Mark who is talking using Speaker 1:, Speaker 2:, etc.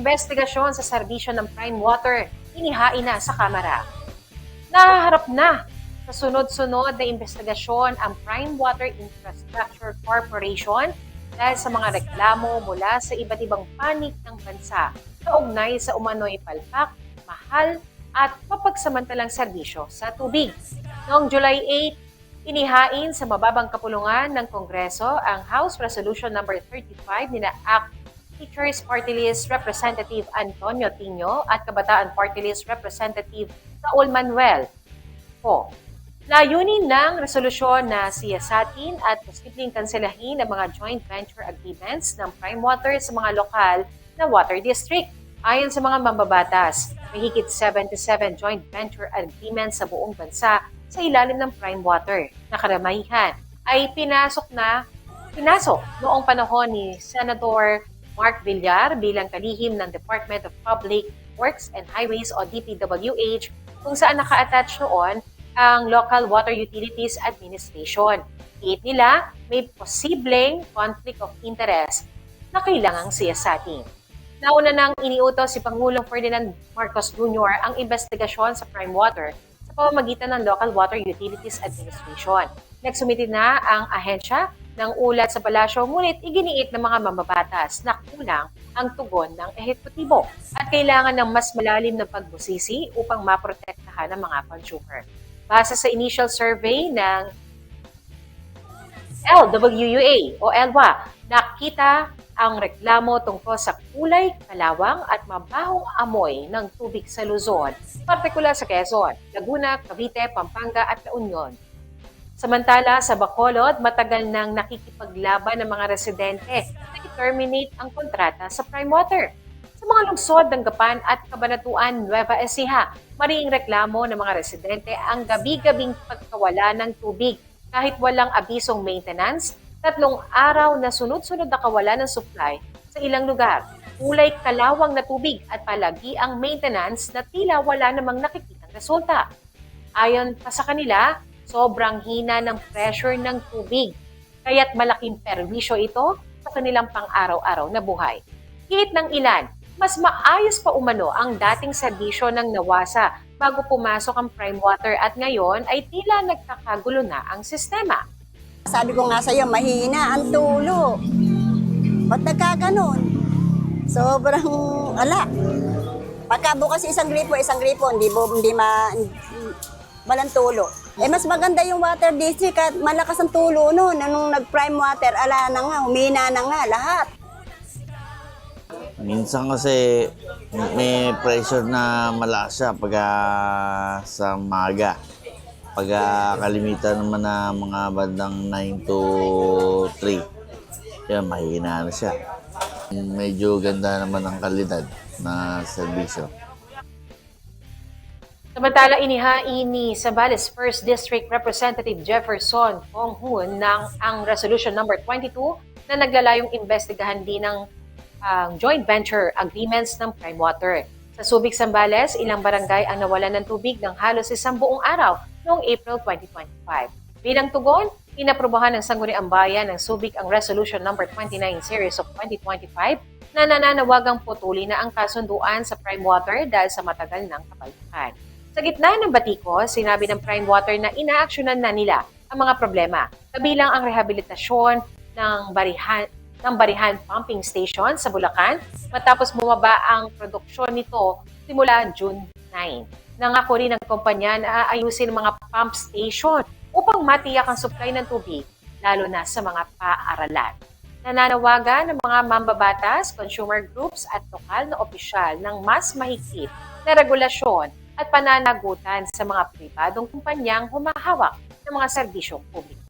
Speaker 1: investigasyon sa serbisyo ng Prime Water inihain na sa Kamara. Nahaharap na sa sunod-sunod na investigasyon ang Prime Water Infrastructure Corporation dahil sa mga reklamo mula sa iba't ibang panig ng bansa kaugnay sa umano'y palpak, mahal at mapagsamantalang serbisyo sa tubig. Noong July 8, inihain sa mababang kapulungan ng Kongreso ang House Resolution No. 35 ni na Act Teachers Party List Representative Antonio Tino at Kabataan Party List Representative Raul Manuel po. Layunin ng resolusyon na siyasatin at posibleng kanselahin ang mga joint venture agreements ng Prime Water sa mga lokal na water district. Ayon sa mga mambabatas, may higit 77 joint venture agreements sa buong bansa sa ilalim ng Prime Water na karamihan ay pinasok na pinasok noong panahon ni Senator Mark Villar bilang kalihim ng Department of Public Works and Highways o DPWH kung saan naka-attach noon ang Local Water Utilities Administration. Higit nila, may posibleng conflict of interest na kailangang siyasatin. Nauna nang iniutos si Pangulong Ferdinand Marcos Jr. ang investigasyon sa Prime Water sa pamamagitan ng Local Water Utilities Administration. Nagsumiti na ang ahensya ng ulat sa palasyo ngunit iginiit ng mga mambabatas na kulang ang tugon ng ehekutibo at kailangan ng mas malalim na pagbusisi upang maprotektahan ang mga consumer. Base sa initial survey ng LWUA o ELWA, nakita ang reklamo tungkol sa kulay, kalawang at mabahong amoy ng tubig sa Luzon, partikular sa Quezon, Laguna, Cavite, Pampanga at La Union. Samantala, sa Bacolod, matagal nang nakikipaglaban ng mga residente na i-terminate ang kontrata sa Prime Water. Sa mga lungsod ng Gapan at Cabanatuan, Nueva Ecija, maring reklamo ng mga residente ang gabi-gabing pagkawala ng tubig kahit walang abisong maintenance, tatlong araw na sunod-sunod na kawalan ng supply sa ilang lugar. Kulay kalawang na tubig at palagi ang maintenance na tila wala namang nakikitang resulta. Ayon pa sa kanila, sobrang hina ng pressure ng tubig, kaya't malaking perwisyo ito sa kanilang pang-araw-araw na buhay. Hihit ng ilan, mas maayos pa umano ang dating serbisyo ng nawasa bago pumasok ang prime water at ngayon ay tila nagkakagulo na ang sistema.
Speaker 2: Sabi ko nga sa'yo, mahina ang tulo. Ba't nagkaganon? Sobrang, ala. Pagka bukas isang gripo, isang gripo, hindi, bo, hindi ma, walang tulo. Eh, mas maganda yung water district at malakas ang tulo noon. Nung nag-prime water, ala na nga, humina na nga, lahat.
Speaker 3: Minsan kasi may pressure na malakas siya pag sa maga. Pag kalimitan naman na mga bandang 9 to 3, yan, mahina na siya. Medyo ganda naman ang kalidad na serbisyo.
Speaker 1: Samantala, inihain ni Zambales 1st District Representative Jefferson Ponghun ng ang Resolution Number 22 na naglalayong investigahan din ng ang joint venture agreements ng Prime Water. Sa Subic, Zambales, ilang barangay ang nawalan ng tubig ng halos isang buong araw noong April 2025. Bilang tugon, inaprobahan ng Sangguniang Bayan ng Subic ang Resolution Number 29 Series of 2025 na nananawagang putuli na ang kasunduan sa Prime Water dahil sa matagal ng kapalpakan. Sa gitna ng batiko, sinabi ng Prime Water na inaaksyonan na nila ang mga problema, kabilang ang rehabilitasyon ng barihan ng Barihan Pumping Station sa Bulacan matapos bumaba ang produksyon nito simula June 9. Nangako rin ng kumpanya na aayusin ang mga pump station upang matiyak ang supply ng tubig, lalo na sa mga paaralan. Nananawagan ng mga mambabatas, consumer groups at lokal na opisyal ng mas mahigpit na regulasyon at pananagutan sa mga pribadong kumpanyang humahawak ng mga serbisyong publiko.